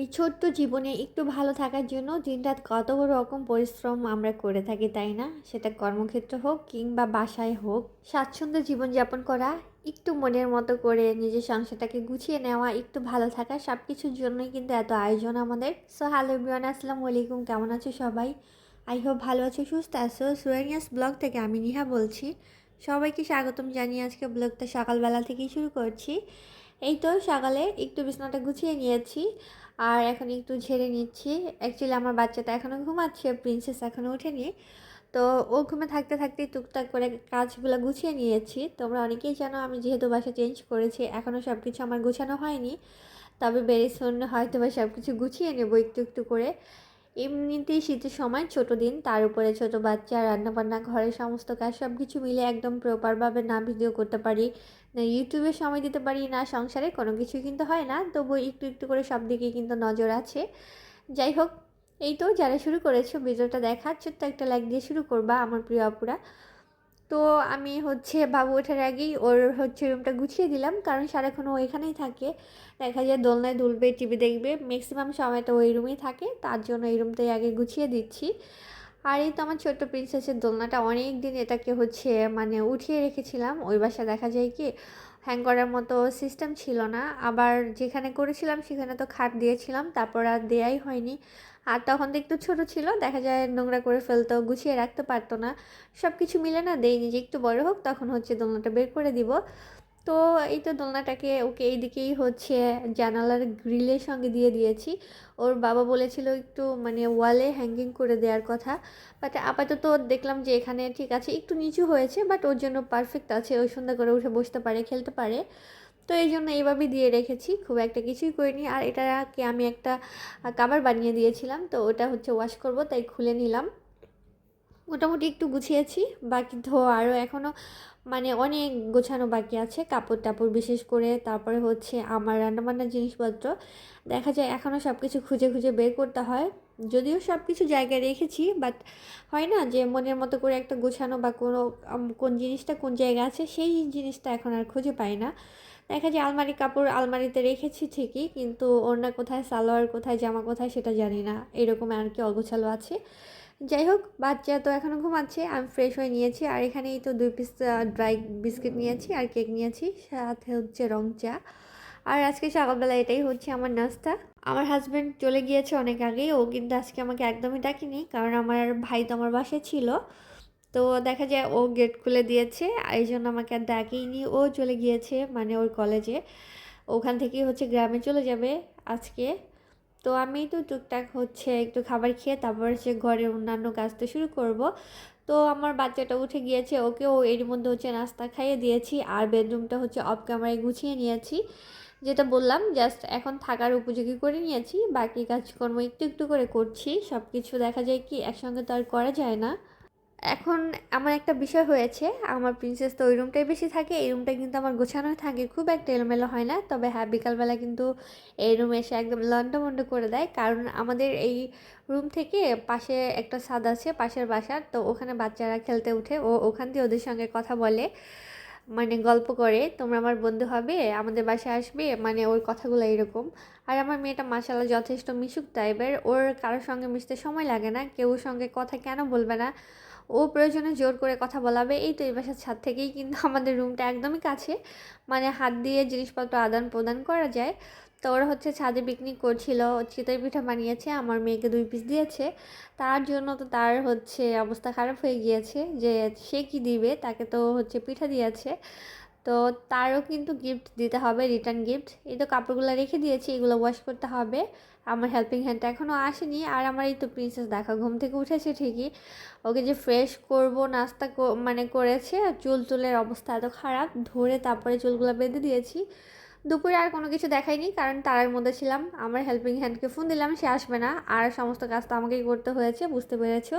এই ছোট্ট জীবনে একটু ভালো থাকার জন্য দিনরাত কত রকম পরিশ্রম আমরা করে থাকি, তাই না? সেটা কর্মক্ষেত্র হোক কিংবা বাসায় হোক, স্বাচ্ছন্দ্য জীবনযাপন করা, একটু মনের মতো করে নিজের সংসারটাকে গুছিয়ে নেওয়া, একটু ভালো থাকা সব কিছুর জন্যই কিন্তু এত আয়োজন আমাদের। সো হ্যালো বিয়ান আসসালামু আলাইকুম, কেমন আছো সবাই? আই হোপ ভালো আছো, সুস্থ আছো। সুরেনিয়াস ব্লগ থেকে আমি নিহা বলছি। সবাইকে স্বাগতম জানিয়ে আজকে ব্লগটা সকালবেলা থেকেই শুরু করছি। এই তো সকালে একটু বিছানাটা গুছিয়ে নিয়েছি। আর এখন একটু ঝেড়ে নিচ্ছি। অ্যাকচুয়ালি আমার বাচ্চাটা এখনও ঘুমাচ্ছে প্রিন্সেস এখনও ওঠেনি। তো ও ঘুমে থাকতে থাকতে টুকটাক করে কাজগুলো গুছিয়ে নিয়েছি। তোমরা অনেকেই জানো আমি যেহেতু বাসা চেঞ্জ করেছি এখনও সব কিছু আমার গুছানো হয়নি। তবে শূন্য হয়তো বা সব কিছু গুছিয়ে নেব একটু একটু করে। এমনিতেই শীতের সময় ছোট দিন, তার উপরে ছোট বাচ্চা, রান্নাবান্না, ঘরের সমস্ত কাজ সব কিছু মিলে একদম প্রপারভাবে না ভিডিও করতে পারি, না ইউটিউবে সময় দিতে পারি, না সংসারে কোনো কিছু কিন্তু হয় না। তবু একটু একটু করে সব দিকে কিন্তু নজর আছে। যাই হোক, এই তো যারা শুরু করেছ, ভিডিওটা দেখা, ছোট্ট একটা লাইক দিয়ে শুরু করবা, আমার প্রিয় আপুরা। তো আমি হচ্ছে বাবু ওঠার আগেই ওর হচ্ছে রুমটা গুছিয়ে দিলাম। কারণ সারাক্ষণ ও এখানেই থাকে। দেখা যায় দোলনায় দুলবে, টিভি দেখবে। ম্যাক্সিমাম সময় তো ওই রুমেই থাকে। তার জন্য এই রুমটাই আগে গুছিয়ে দিচ্ছি। আর এই তো আমার ছোট্ট প্রিন্সেসের দোলনাটা অনেক দিন এটাকে হচ্ছে মানে উঠিয়ে রেখেছিলাম। ওই বাসা দেখা যায় কি হ্যাং করার মতো সিস্টেম ছিল না। আবার যেখানে করেছিলাম, সেখানে তো খাট দিয়েছিলাম। তারপর আর দেয়াই হয়নি। আর তখন তো একটু ছোটো ছিল, দেখা যায় নোংরা করে ফেলতো গুছিয়ে রাখতে পারতো না। সব কিছু মিলে না দেয়নি যে একটু বড় হোক, তখন হচ্ছে দোলনাটা বের করে দিব। তো এই তো দোলনাটাকে ওকে এইদিকেই হচ্ছে জানালার গ্রিলের সঙ্গে দিয়ে দিয়েছি। ওর বাবা বলেছিল একটু মানে ওয়ালে হ্যাঙ্গিং করে দেওয়ার কথা। বাট আপাতত দেখলাম যে এখানে ঠিক আছে, একটু নিচু হয়েছে, বাট ওর জন্য পারফেক্ট আছে ওই সন্ধ্যা করে উঠে বসতে পারে, খেলতে পারে। তো এই জন্য এইভাবেই দিয়ে রেখেছি, খুব একটা কিছুই করিনি। আর এটাকে আমি একটা কাবার বানিয়ে দিয়েছিলাম, তো ওটা হচ্ছে ওয়াশ করব, তাই খুলে নিলাম। মোটামুটি একটু গুছিয়েছি, বাকি ধোয়া আরও এখনও মানে অনেক গোছানো বাকি আছে, কাপড় টাপড় বিশেষ করে, তারপরে হচ্ছে আমার রান্নাবান্নার জিনিসপত্র। দেখা যায় এখনও সব কিছু খুঁজে খুঁজে বের করতে হয়, যদিও সব কিছু জায়গায় রেখেছি বাট হয় না যে মনের মতো করে একটা গোছানো বা কোনো কোন জিনিসটা কোন জায়গায় আছে, সেই জিনিসটা এখন আর খুঁজে পাই না। দেখা যায় আলমারি কাপড় আলমারিতে রেখেছি ঠিকই, কিন্তু ওড়না কোথায়, সালোয়ার কোথায়, জামা কোথায় সেটা জানি না। এরকম আর কি অগোছালো আছে। যাই হোক, বাচ্চা তো এখনও ঘুমাচ্ছে, আমি ফ্রেশ হয়ে নিয়েছি। আর এখানেই তো দুই পিস ড্রাই বিস্কিট নিয়েছি আর কেক নিয়েছি, সাথে হচ্ছে রং চা। আর আজকে সকালবেলা এটাই হচ্ছে আমার নাস্তা। আমার হাজব্যান্ড চলে গিয়েছে অনেক আগেই, ও কিন্তু আজকে আমাকে একদমই ডাকিনি, কারণ আমার ভাই তো আমার বাসায় ছিল। তো দেখা যায় ও গেট খুলে দিয়েছে, এই জন্য আমাকে আর ডাকেইনি। ও চলে গিয়েছে মানে ওর কলেজে ওখান থেকেই হচ্ছে গ্রামে চলে যাবে আজকে। তো আমি তো টুকটাক হচ্ছে একটু খাবার খেয়ে তারপর হচ্ছে ঘরে অন্যান্য কাজ তো শুরু করব। তো আমার বাচ্চাটা উঠে গিয়েছে ওকে ও এর মধ্যে হচ্ছে নাস্তা খাইয়ে দিয়েছি আর বেডরুমটা হচ্ছে অফ ক্যামেরায় গুছিয়ে নিয়েছি। যেটা বললাম জাস্ট এখন থাকার উপযোগী করে নিয়েছি, বাকি কাজকর্ম একটু একটু করে করছি সব কিছু দেখা যায় কি একসঙ্গে তো আর করা যায় না। এখন আমার একটা বিষয় হয়েছে, আমার প্রিন্সেস তো ওই রুমটাই বেশি থাকে, এই রুমটা কিন্তু আমার গোছানো থাকে, খুব একটা এলোমেলো হয় না, তবে হ্যাঁ বিকালবেলা কিন্তু এই রুমে এসে একদম লন্ডমন্ড করে দেয়, কারণ আমাদের এই রুম থেকে পাশে একটা ছাদ আছে, পাশের বাসার, তো ওখানে বাচ্চারা খেলতে উঠে, ও ওখান দিয়ে ওদের সঙ্গে কথা বলে মানে গল্প করে, তোমরা আমার বন্ধু হবে, আমাদের বাসায় আসবে মানে ওর কথাগুলো এরকম। আর আমার মেয়েটা মাসাল্লাহ যথেষ্ট মিশুক টাইপের ওর কারোর সঙ্গে মিশতে সময় লাগে না, কেউ সঙ্গে কথা কেন বলবে না ও প্রয়োজনে জোর করে কথা বলাবে, এই তো এই বাসার ছাদ থেকেই কিন্তু আমাদের রুমটা একদমই কাছে। মানে হাত দিয়ে জিনিসপত্র আদান প্রদান করা যায়। তো ওরা হচ্ছে ছাদে পিকনিক করছিল চিতই পিঠা বানিয়েছে, আমার মেয়েকে দুই পিস দিয়েছে। তার জন্য তো তার হচ্ছে অবস্থা খারাপ হয়ে গিয়েছে যে সে কি দিবে, তাকে তো হচ্ছে পিঠা দিয়েছে। তো তারও কিন্তু গিফট দিতে হবে রিটার্ন গিফট এই তো কাপড়গুলো রেখে দিয়েছি, এগুলো ওয়াশ করতে হবে। আমার হেল্পিং হ্যান্ডটা এখনও আসেনি। আর আমার এই তো প্রিন্সেস দেখা, ঘুম থেকে উঠেছে ঠিকই। ওকে যে ফ্রেশ করব, নাস্তা মানে করেছে চুল চুলের অবস্থা এত খারাপ, ধরে তারপরে চুলগুলো বেঁধে দিয়েছি। দুপুরে আর কোনো কিছু দেখাইনি, কারণ তারার মধ্যে ছিলাম। আমার হেল্পিং হ্যান্ডকে ফোন দিলাম, সে আসবে না। আর সমস্ত কাজ তো আমাকেই করতে হয়েছে, বুঝতে পেরেছ?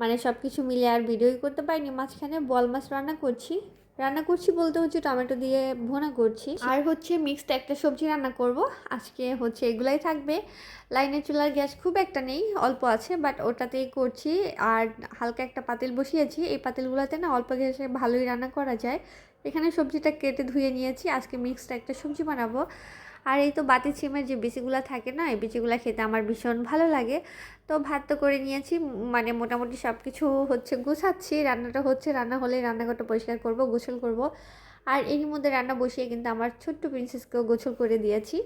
মানে সব কিছু মিলে আর ভিডিওই করতে পারিনি, মাঝখানে বল মাছ রান্না করছি। রান্না করছি বলতে হচ্ছে টমেটো দিয়ে ভোনা করছি। আর হচ্ছে মিক্সড একটা সবজি রান্না করব। আজকে হচ্ছে এগুলাই থাকবে। লাইনে চুলার গ্যাস খুব একটা নেই, অল্প আছে বাট ওটাতেই করছি। আর হালকা একটা পাতিল বসিয়েছি। এই পাতিলগুলোতে না অল্প গ্যাসে ভালোই রান্না করা যায়। এখানে সবজিটা কেটে ধুয়ে নিয়েছি। আজকে মিক্সড একটা সবজি বানাবো। আর এই তো বাতি ছিমের যে বিচিগুলো থাকে না, এই বিচিগুলো খেতে আমার ভীষণ ভালো লাগে। তো ভাত তো করে নিয়েছি মানে মোটামুটি সব কিছু হচ্ছে গুছাচ্ছি, রান্নাটা হচ্ছে, রান্না হলে রান্নাঘরটা পরিষ্কার করব, গোসল করব। আর এরই মধ্যে রান্না বসিয়ে কিন্তু আমার ছোট্ট প্রিন্সেসকেও গোসল করে দিয়েছি।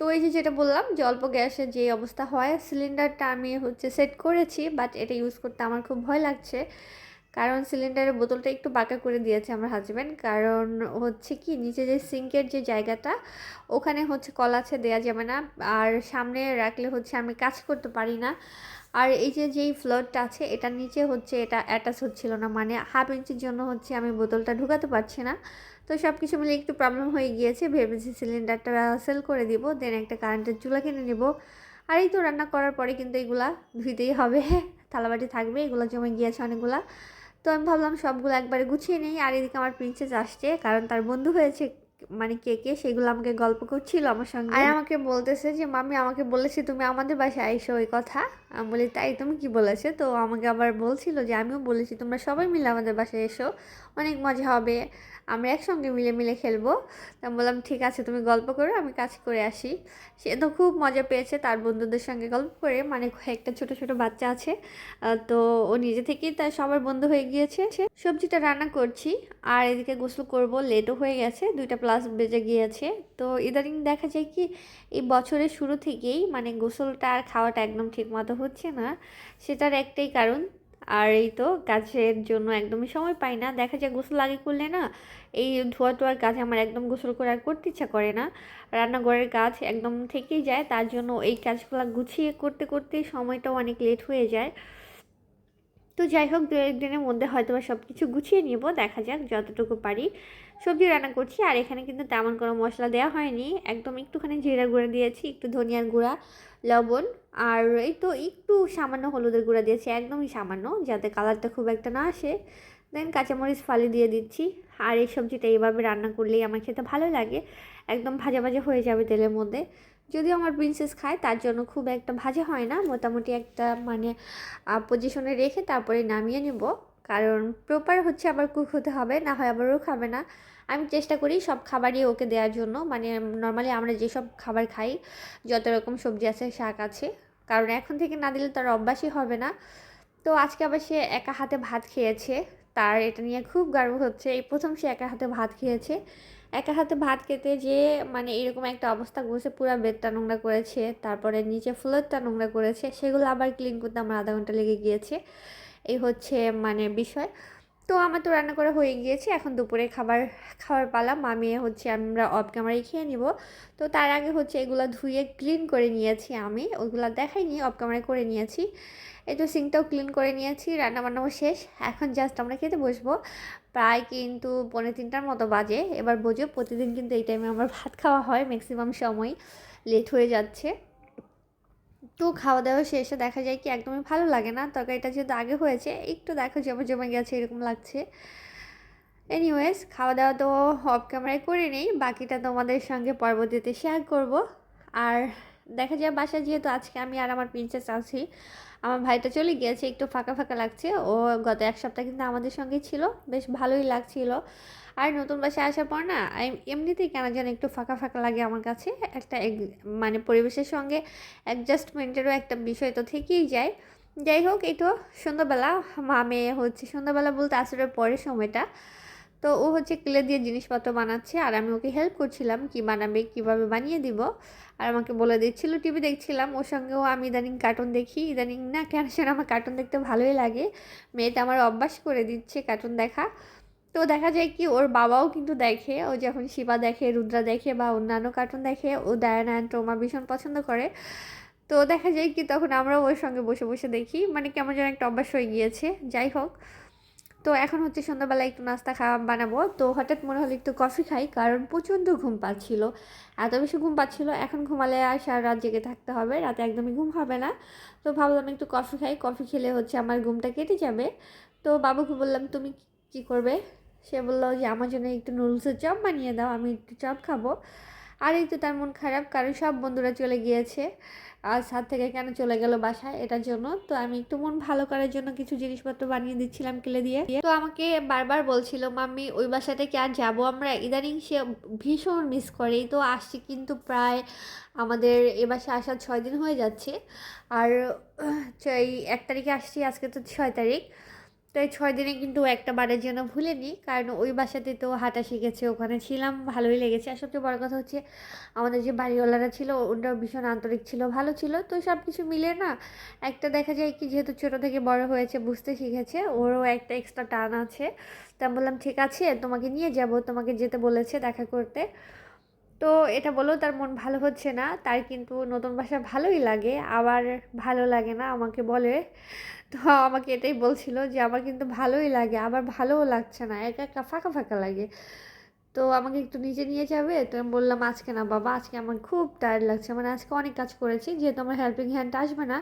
তো এই যে যেটা বললাম যে অল্প গ্যাসের যে অবস্থা হয়, সিলিন্ডারটা আমি হচ্ছে সেট করেছি, বাট এটা ইউজ করতে আমার খুব ভয় লাগছে। কারণ সিলিন্ডারের বোতলটা একটু বাঁকা করে দিয়েছে আমার হাজব্যান্ড কারণ হচ্ছে কি, নিচে যে সিঙ্কের যে জায়গাটা, ওখানে হচ্ছে কল আছে দেওয়া যাবে না। আর সামনে রাখলে হচ্ছে আমি কাজ করতে পারি না। আর এই যে, যেই ফ্লোরটা আছে এটার নিচে হচ্ছে এটা অ্যাটাচ হচ্ছিল না। মানে হাফ ইঞ্চির জন্য হচ্ছে আমি বোতলটা ঢুকাতে পারছি না। তো সব কিছু মিলে একটু প্রবলেম হয়ে গিয়েছে। ভেবেছি সিলিন্ডারটা সেল করে দিব দেন একটা কারেন্টের চুলা কিনে নেব। আর এই তো রান্না করার পরে কিন্তু এগুলা ধুইতেই হবে। থালাবাটি থাকবে, এগুলো জমে গিয়েছে অনেকগুলা। তো আমি ভাবলাম সবগুলো একবারে গুছিয়ে নিই, আর এদিকে আমার প্রিন্সেস আসছে, কারণ তার বন্ধু হয়েছে মানে কে কে সেগুলো আমাকে গল্প করছিল আমার সঙ্গে। আর আমাকে বলতেছে যে মামি আমাকে বলেছে তুমি আমাদের বাসায় আইসো ওই কথা। আমি বলি, তাই তুমি কি বলেছে? তো আমাকে আবার বলছিল যে, আমিও বলেছি, তোমরা সবাই মিলে আমাদের বাসায় এসো, অনেক মজা হবে, আমরা একসঙ্গে মিলে মিলে খেলব। তো বললাম, ঠিক আছে, তুমি গল্প করো, আমি কাজ করে আসি। সে তো খুব মজা পেয়েছে তার বন্ধুদের সঙ্গে গল্প করে মানে একটা ছোট ছোট বাচ্চা আছে তো ও নিজে থেকেই তার সবার বন্ধু হয়ে গিয়েছে। সে সবজিটা রান্না করছি, আর এদিকে গোসল করব, লেটও হয়ে গেছে, দুইটা প্লাস বেজে গিয়েছে। তো ইদানিং দেখা যায় কি, এই বছরের শুরু থেকেই মানে গোসলটা আর খাওয়াটা একদম ঠিক মতো হচ্ছে না। সেটার একটাই কারণ। আর এই তো কাজের জন্য একদমই সময় পাই না। দেখা যায় গোসল আগে করলে না, এই ধোয়া টোয়ার কাজ আমার একদম গোসল করে আর করতে ইচ্ছা করে না। রান্নাঘরের কাজ একদম থেকেই যায়। তার জন্য এই কাজগুলো গুছিয়ে করতে করতে সময়টাও অনেক লেট হয়ে যায়। তো যাই হোক দু একদিনের মধ্যে হয়তো সব কিছু গুছিয়ে নিব। দেখা যাক, যতটুকু পারি। সবজি রান্না করছি, আর এখানে কিন্তু তেমন কোনো মশলা দেওয়া হয়নি। একদম একটুখানি জিরা গুঁড়া দিয়েছি, একটু ধনিয়ার গুঁড়া, লবণ, আর এই তো একটু সামান্য হলুদের গুঁড়া দিয়েছি, একদমই সামান্য, যাতে কালারটা খুব একটা না আসে। দেন কাঁচামরিচ ফালি দিয়ে দিচ্ছি, আর এই সবজিটা এইভাবে রান্না করলেই আমার খেতে ভালো লাগে। একদম ভাজা ভাজা হয়ে যাবে তেলের মধ্যে। যদিও আমার প্রিন্সেস খায়, তার জন্য খুব একটা ভাজা হয় না, মোটামুটি একটা মানে পজিশনে রেখে তারপরে নামিয়ে নেব। কারণ প্রপার হচ্ছে আবার কুক হতে হবে, না হয় আবারও খাবে না। আমি চেষ্টা করি সব খাবারই ওকে দেওয়ার জন্য। মানে নর্মালি আমরা যেসব খাবার খাই, যত রকম সবজি আছে, শাক আছে, কারণ এখন থেকে না দিলে তার অভ্যাসই হবে না। তো আজকে আবার সে একা হাতে ভাত খেয়েছে, তার এটা নিয়ে খুব গর্ব হচ্ছে। এই প্রথম সে একা হাতে ভাত খেয়েছে। একা হাতে ভাত খেতে যে মানে এরকম একটা অবস্থা করছে, পুরো বেডটা নোংরা করেছে, তারপরে নিচে ফ্লোরটা নোংরা করেছে, সেগুলো আবার ক্লিন করতে আমার আধা ঘণ্টা লেগে গিয়েছে। এই হচ্ছে মানে বিষয়। তো আমার তো রান্না করা হয়ে গিয়েছে, এখন দুপুরে খাবার খাবার পালা মামিয়ে হচ্ছে, আমরা অফ ক্যামেরায় খেয়ে নিব। তো তার আগে হচ্ছে এগুলো ধুয়ে ক্লিন করে নিয়েছি আমি। ওইগুলো দেখাইনি অফ ক্যামেরায় করে নিয়েছি। এই তো সিঙ্কটাও ক্লিন করে নিয়েছি রান্না বান্নাও শেষ। এখন জাস্ট আমরা খেতে বসবো। প্রায় কিন্তু পনেরো তিনটার মতো বাজে। এবার বোঝো, প্রতিদিন কিন্তু এই টাইমে আমার ভাত খাওয়া হয় ম্যাক্সিমাম সময় লেট হয়ে যাচ্ছে। তো খাওয়া দাওয়া শেষে দেখা যায় কি একদমই ভালো লাগে না। তরকারিটা যেহেতু আগে হয়েছে, একটু দেখো জমে জমে গেছে এরকম লাগছে। এনিওয়েজ খাওয়া দাওয়া তো অফ ক্যামেরায় করে নেই, বাকিটা তোমাদের সঙ্গে পরবর্তীতে শেয়ার করব। আর দেখা যায় বাসা যেহেতু আজকে আমি আর আমার প্রিন্সেস আছি, আমার ভাইটা চলে গিয়েছে, একটু ফাঁকা ফাঁকা লাগছে। ও গত এক সপ্তাহ কিন্তু আমাদের সঙ্গে ছিল, বেশ ভালোই লাগছিল। আর নতুন বাসায় আসার পর না এমনিতেই কেন যেন একটু ফাঁকা ফাঁকা লাগে আমার কাছে। একটা মানে পরিবেশের সঙ্গে অ্যাডজাস্টমেন্টেরও একটা বিষয় তো থেকেই যায়। যাই হোক, এই তো সন্ধ্যাবেলা, মা মেয়ে হচ্ছে। সন্ধ্যাবেলা বলতে আসলে পরের সময়টা। তো ও হচ্ছে ক্লে দিয়ে জিনিসপত্র বানাচ্ছে আর আমি ওকে হেল্প করছিলাম কি বানাবে, কীভাবে বানিয়ে দিব। আর আমাকে বলে দিচ্ছিল টিভি দেখছিলাম, ওর সঙ্গেও আমি ইদানিং কার্টুন দেখি। ইদানিং না, কেন সেটা আমার কার্টুন দেখতে ভালোই লাগে। মেয়েটা আমার অভ্যাস করে দিচ্ছে কার্টুন দেখা। তো দেখা যায় কি, ওর বাবাও কিন্তু দেখে, ও যখন শিবা দেখে, রুদ্রা দেখে বা অন্যান্য কার্টুন দেখে, ও ডায়ানা অ্যান্ড টোমা ভীষণ পছন্দ করে। তো দেখা যায় কি, তখন আমরাও ওর সঙ্গে বসে বসে দেখি। মানে কেমন যেন একটা অভ্যাস হয়ে গিয়েছে, যাই হোক। তো এখন হচ্ছে সন্ধ্যাবেলা একটু নাস্তা খাওয়া বানাবো। তো হঠাৎ মনে হলো একটু কফি খাই, কারণ প্রচণ্ড ঘুম পাচ্ছিল। এত বেশি ঘুম পাচ্ছিল, এখন ঘুমালে আর সারা রাত জেগে থাকতে হবে, রাতে একদমই ঘুম হবে না। তো ভাবলাম একটু কফি খাই, কফি খেলে হচ্ছে আমার ঘুমটা কেটে যাবে। তো বাবুকে বললাম, তুমি কি করবে? সে বলল যে, আমার জন্য একটু নুডলসের চপ বানিয়ে দাও, আমি একটু চপ খাব। আর এই তো তার মন খারাপ, কারণ সব বন্ধুরা চলে গিয়েছে। আর সাত থেকে কেন চলে গেল বাসায়, এটার জন্য। তো আমি একটু মন ভালো করার জন্য কিছু জিনিসপত্র বানিয়ে দিচ্ছিলাম কেলে দিয়ে। তো আমাকে বারবার বলছিল, মাম্মি, ওই বাসাতে কি আর যাব আমরা? ইদানিং সে ভীষণ মিস করে। তো আসছি কিন্তু প্রায় আমাদের এ বাসে আসার ছয় দিন হয়ে যাচ্ছে। আর এই এক তারিখে আসছি, আজকে তো ছয় তারিখ। তো এই ছয় দিনে কিন্তু একটা বারের জন্য ভুলিনি। কারণ ওই বাসাতে তো হাঁটা শিখেছে, ওখানে ছিলাম, ভালোই লেগেছে। আর সবচেয়ে বড় কথা হচ্ছে, আমাদের যে বাড়িওয়ালারা ছিল, ওনারাও ভীষণ আন্তরিক ছিল, ভালো ছিল। তো সব কিছু মিলে না, একটা দেখা যায় কি, যেহেতু ছোটো থেকে বড় হয়েছে, বুঝতে শিখেছে, ওরও একটা এক্সট্রা টান আছে। তা বললাম, ঠিক আছে, তোমাকে নিয়ে যাব, তোমাকে যেতে বলেছে দেখা করতে। তো এটা বলেও তার মন ভালো হচ্ছে না। তার কিন্তু নতুন বাসা ভালোই লাগে, আবার ভালো লাগে না আমাকে বলে। তো আমাকে এটাই বলছিল যে, আমার কিন্তু ভালোই লাগে, আবার ভালোও লাগছে না, একা একা ফাঁকা ফাঁকা লাগে। তো আমাকে একটু নিচে নিয়ে যাবে। তো আমি বললাম, আজকে না বাবা, আজকে আমার খুব টায়ার্ড লাগছে। মানে আজকে অনেক কাজ করেছি, যেহেতু আমার হেল্পিং হ্যান্ড আসবে না।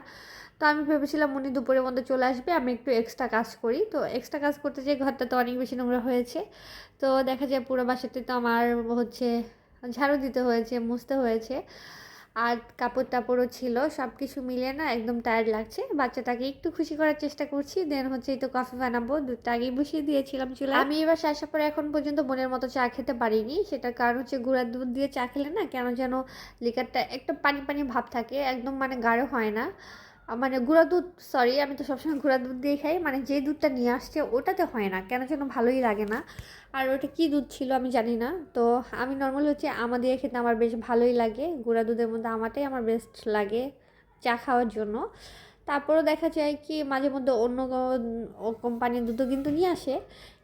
তো আমি ভেবেছিলাম উনি দুপুরের মধ্যে চলে আসবে, আমি একটু এক্সট্রা কাজ করি। তো এক্সট্রা কাজ করতে যেয়ে ঘরটা তো অনেক বেশি নোংরা হয়েছে। তো দেখা যায় পুরো বাসাতে তো আমার হচ্ছে ঝাড়ু দিতে হয়েছে, মুছতে হয়েছে। আর কাপড় টাপড়ও ছিল সব কিছু মিলিয়ে না একদম টায়ার্ড লাগছে। বাচ্চাটাকে একটু খুশি করার চেষ্টা করছি দেন হচ্ছে তো কফি বানাবো। দুধটা আগেই বসিয়ে দিয়েছিলাম চুলা আমি এবার আসার পরে এখন পর্যন্ত বোনের মতো চা খেতে পারিনি। সেটার কারণ হচ্ছে গুঁড়ার দুধ দিয়ে চা খেলে না কেন যেন লিকারটা একটু পানি পানি ভাব থাকে, একদম মানে গাঢ় হয় না। মানে গুঁড়া দুধ সরি আমি তো সবসময় গুঁড়া দুধ দিয়ে খাই। মানে যে দুধটা নিয়ে আসছে, ওটাতে হয় না। কেন যেন ভালোই লাগে না। আর ওটা কি দুধ ছিল আমি জানি না। তো আমি নর্মাল হচ্ছে আমা দিয়ে খেতে আমার বেশ ভালোই লাগে। গুঁড়া দুধের মধ্যে আমাটাই আমার বেস্ট লাগে চা খাওয়ার জন্য। তারপরেও দেখা যায় কি মাঝে মধ্যে অন্য কোম্পানির দুধও কিন্তু নিয়ে আসে।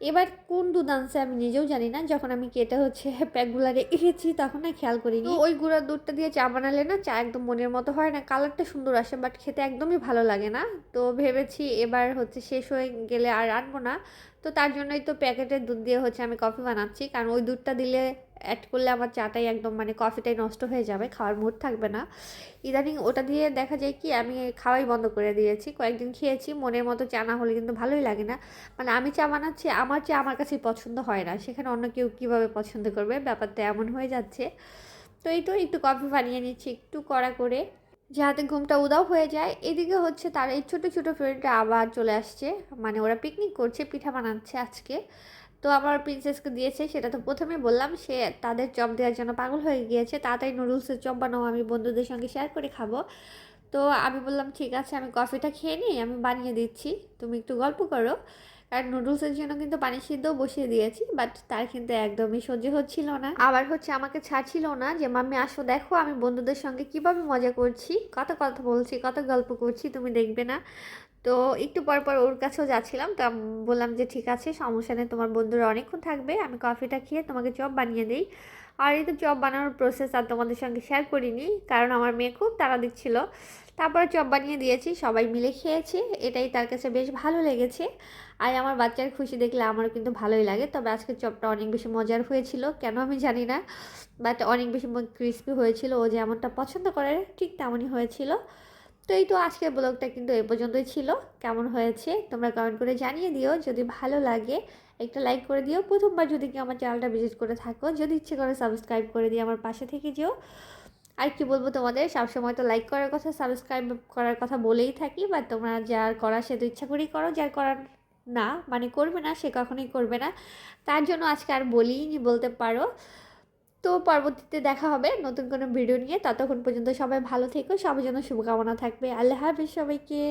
এবার কোন দুধ আনছে আমি নিজেও জানি না। যখন আমি কেটে হচ্ছে প্যাকগুলো রেখেছি তখন না খেয়াল করিনি। ওই গুঁড়ার দুধটা দিয়ে চা বানালে না চা একদম মনের মতো হয় না। কালারটা সুন্দর আসে বাট খেতে একদমই ভালো লাগে না। তো ভেবেছি এবার হচ্ছে শেষ হয়ে গেলে আর আনব না। তো তার জন্যই তো প্যাকেটের দুধ দিয়ে হচ্ছে আমি কফি বানাচ্ছি। কারণ ওই দুধটা দিলে অ্যাড করলে আমার চাটাই একদম মানে কফিটাই নষ্ট হয়ে যাবে, খাওয়ার মুড থাকবে না। ইদানিং ওটা দিয়ে দেখা যায় কি, আমি খাওয়াই বন্ধ করে দিয়েছি। কয়েকদিন খেয়েছি, মনের মতো চা না হলে কিন্তু ভালোই লাগে না। মানে আমি চা বানাচ্ছি, আমার চা আমার কাছে পছন্দ হয় না। সেখানে অন্য কেউ কীভাবে পছন্দ করবে? ব্যাপারটা এমন হয়ে যাচ্ছে। তো এই তো একটু কফি বানিয়ে নিচ্ছি, একটু কড়া করে। যাতে ঘুমটা উদাও হয়ে যায়। এদিকে হচ্ছে তার এই ছোটো ছোটো ফ্রেন্ডরা আবার চলে আসছে। মানে ওরা পিকনিক করছে, পিঠা বানাচ্ছে আজকে। তো আমার প্রিন্সেসকে দিয়েছে, সেটা তো প্রথমে বললাম, সে তাদের চপ দেওয়ার জন্য পাগল হয়ে গিয়েছে, তাড়াতাড়ি নুডলসের চপ বানাও, আমি বন্ধুদের সঙ্গে শেয়ার করে খাব। তো আমি বললাম, ঠিক আছে, আমি কফিটা খেয়ে নিই, আমি বানিয়ে দিচ্ছি, তুমি একটু গল্প করো। কারণ নুডলসের জন্য কিন্তু পানি সিদ্ধও বসিয়ে দিয়েছি বাট তার কিন্তু একদমই সহ্য হচ্ছিল না। আবার হচ্ছে আমাকে ছাড়ছিল না যে, মাম্মি, আসো, দেখো, আমি বন্ধুদের সঙ্গে কীভাবে মজা করছি, কত কথা বলছি, কত গল্প করছি, তুমি দেখবে না। তো একটু পর পর ওর কাছেও যাচ্ছিলাম। তো বললাম যে, ঠিক আছে, সমস্যা নেই, তোমার বন্ধুরা অনেকক্ষণ থাকবে, আমি কফিটা খেয়ে তোমাকে চপ বানিয়ে দিই। আর এই তো চপ বানানোর প্রসেস আর তোমাদের সঙ্গে শেয়ার করিনি, কারণ আমার মেয়ে খুব তাড়া দিচ্ছিল। তারপরে চপ বানিয়ে দিয়েছি, সবাই মিলে খেয়েছি, এটাই তার কাছে বেশ ভালো লেগেছে। আর আমার বাচ্চার খুশি দেখলে আমারও কিন্তু ভালোই লাগে, তবে আজকে চপটা অনেক বেশি মজার হয়েছিল, কেন আমি জানি না বাট অনেক বেশি ক্রিস্পি হয়েছিল, ও যেমনটা পছন্দ করে, ঠিক তেমনই হয়েছিল। তো এই তো আজকের ব্লগটা কিন্তু এ পর্যন্তই ছিল। কেমন হয়েছে তোমরা কমেন্ট করে জানিয়ে দিও। যদি ভালো লাগে, একটা লাইক করে দিও। প্রথমবার যদি কি আমার চ্যানেলটা ভিজিট করে থাকো, যদি ইচ্ছে করে সাবস্ক্রাইব করে দিও আমার পাশে থেকে যেও। আর কি বলব তোমাদের, সবসময় তো লাইক করার কথা সাবস্ক্রাইব করার কথা বলেই থাকি। বা তোমরা যার করা সে তো ইচ্ছা করেই করো, যার করার না মানে করবে না, সে কখনোই করবে না। তার জন্য আজকে আর বলিনি, বলতে পারো। তো পরবর্তীতে দেখা হবে নতুন কোনো ভিডিও নিয়ে। ততক্ষণ পর্যন্ত সবাই ভালো থেকো, সবাই যেন শুভকামনা থাকবে। আল্লাহ হাফিজ সবাইকে।